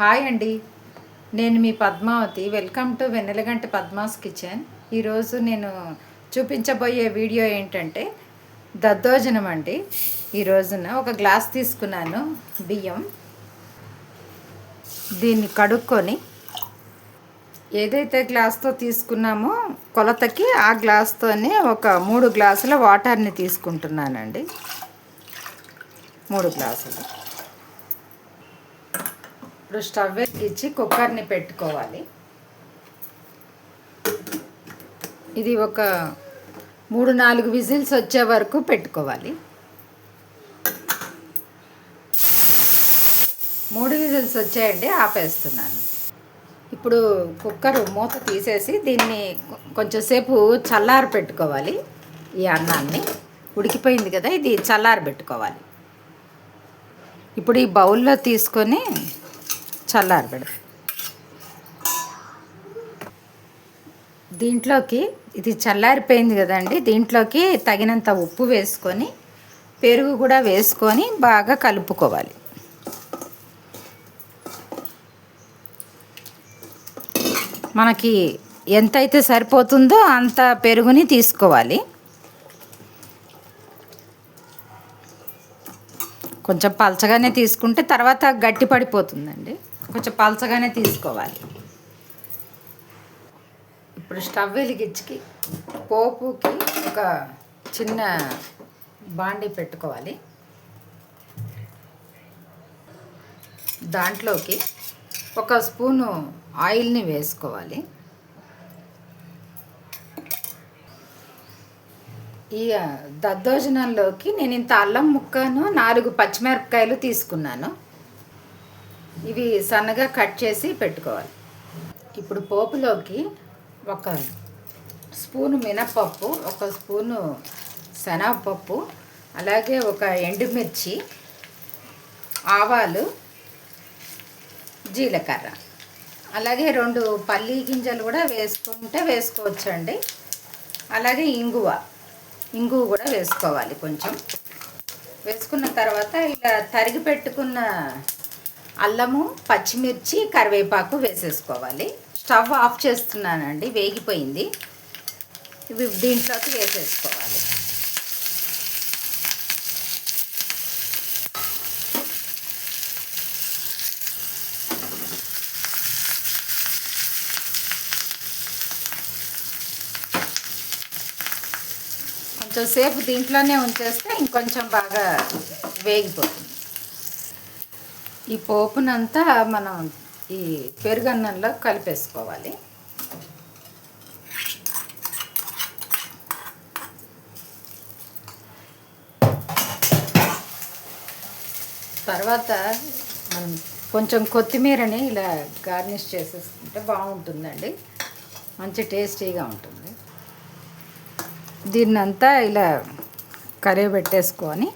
Hi అండి. నేను మీ Padmavathi. Welcome to Vennelaganta Padma's kitchen. ఈరోజు నేను చూపించబోయే వీడియో ఏంటంటే దద్దోజనం అండి. ఈ రోజున ఒక గ్లాస్ తీసుకున్నాను బియ్యం. దీన్ని కడుక్కొని ఏదైతే గ్లాస్తో తీసుకున్నామో కొలతకి ఆ గ్లాస్తోనే ఒక మూడు గ్లాసుల వాటర్ని తీసుకుంటున్నానండి. మూడు గ్లాసులు. ఇప్పుడు స్టవ్ ఇచ్చి కుక్కర్ని పెట్టుకోవాలి. ఇది ఒక మూడు నాలుగు విజిల్స్ వచ్చే వరకు పెట్టుకోవాలి. మూడు విజిల్స్ వచ్చాయండి ఆపేస్తున్నాను. ఇప్పుడు కుక్కర్ మూత తీసేసి దీన్ని కొంచెంసేపు చల్లారి పెట్టుకోవాలి ఈ అన్నాన్ని. ఉడికిపోయింది కదా ఇది చల్లారి పెట్టుకోవాలి. ఇప్పుడు ఈ బౌల్లో తీసుకొని చల్లారి పెడతాం దీంట్లోకి ఇది చల్లారిపోయింది కదండి. దీంట్లోకి తగినంత ఉప్పు వేసుకొని పెరుగు కూడా వేసుకొని బాగా కలుపుకోవాలి. మనకి ఎంతైతే సరిపోతుందో అంత పెరుగుని తీసుకోవాలి. కొంచెం పలచగానే తీసుకుంటే తర్వాత గట్టి పడిపోతుందండి. కొంచెం పలచగానే తీసుకోవాలి. ఇప్పుడు స్టవ్ వెలిగించి పోపుకి ఒక చిన్న బాండీ పెట్టుకోవాలి. దాంట్లోకి ఒక స్పూను ఆయిల్ని వేసుకోవాలి. ఈ దద్దోజనంలోకి నేను ఇంత అల్లం ముక్కను నాలుగు పచ్చిమిరపకాయలు తీసుకున్నాను. ఇవి సన్నగా కట్ చేసి పెట్టుకోవాలి. ఇప్పుడు పోపులోకి ఒక స్పూను మినపప్పు ఒక స్పూను శనగపప్పు అలాగే ఒక ఎండుమిర్చి ఆవాలు జీలకర్ర. అలాగే రెండు పల్లి గింజలు కూడా వేసుకుంటే వేసుకోవచ్చండి. అలాగే ఇంగువ. ఇంగువ కూడా వేసుకోవాలి కొంచెం. వేసుకున్న తర్వాత ఇలా తరిగి పెట్టుకున్న అల్లము పచ్చిమిర్చి కరివేపాకు వేసేసుకోవాలి. స్టవ్ ఆఫ్ చేస్తున్నానండి వేగిపోయింది. ఇవి దీంట్లోకి వేసేసుకోవాలి. కొంచెంసేపు దీంట్లోనే ఉంచేస్తే ఇంకొంచెం బాగా వేగిపోతుంది. ఈ పోపునంతా మనం ఈ పెరుగన్నంలో కలిపేసుకోవాలి. తర్వాత మనం కొంచెం కొత్తిమీరని ఇలా గార్నిష్ చేసేసుకుంటే బాగుంటుందండి. మంచి టేస్టీగా ఉంటుంది. దీన్నంతా ఇలా కరిగి పెట్టేసుకొని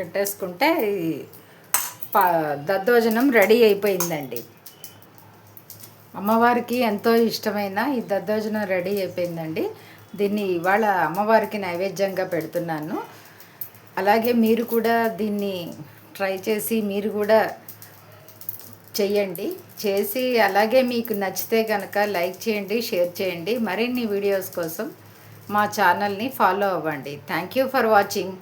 పెట్టేసుకుంటే పా దద్దోజనం రెడీ అయిపోయిందండి. అమ్మవారికి ఎంతో ఇష్టమైన ఈ దద్దోజనం రెడీ అయిపోయిందండి. దీన్ని ఇవాళ అమ్మవారికి నైవేద్యంగా పెడుతున్నాను. అలాగే మీరు కూడా దీన్ని ట్రై చేసి మీరు కూడా చెయ్యండి. చేసి అలాగే మీకు నచ్చితే కనుక లైక్ చేయండి షేర్ చేయండి. మరిన్ని వీడియోస్ కోసం మా ఛానల్ని ఫాలో అవ్వండి. Thank you for watching.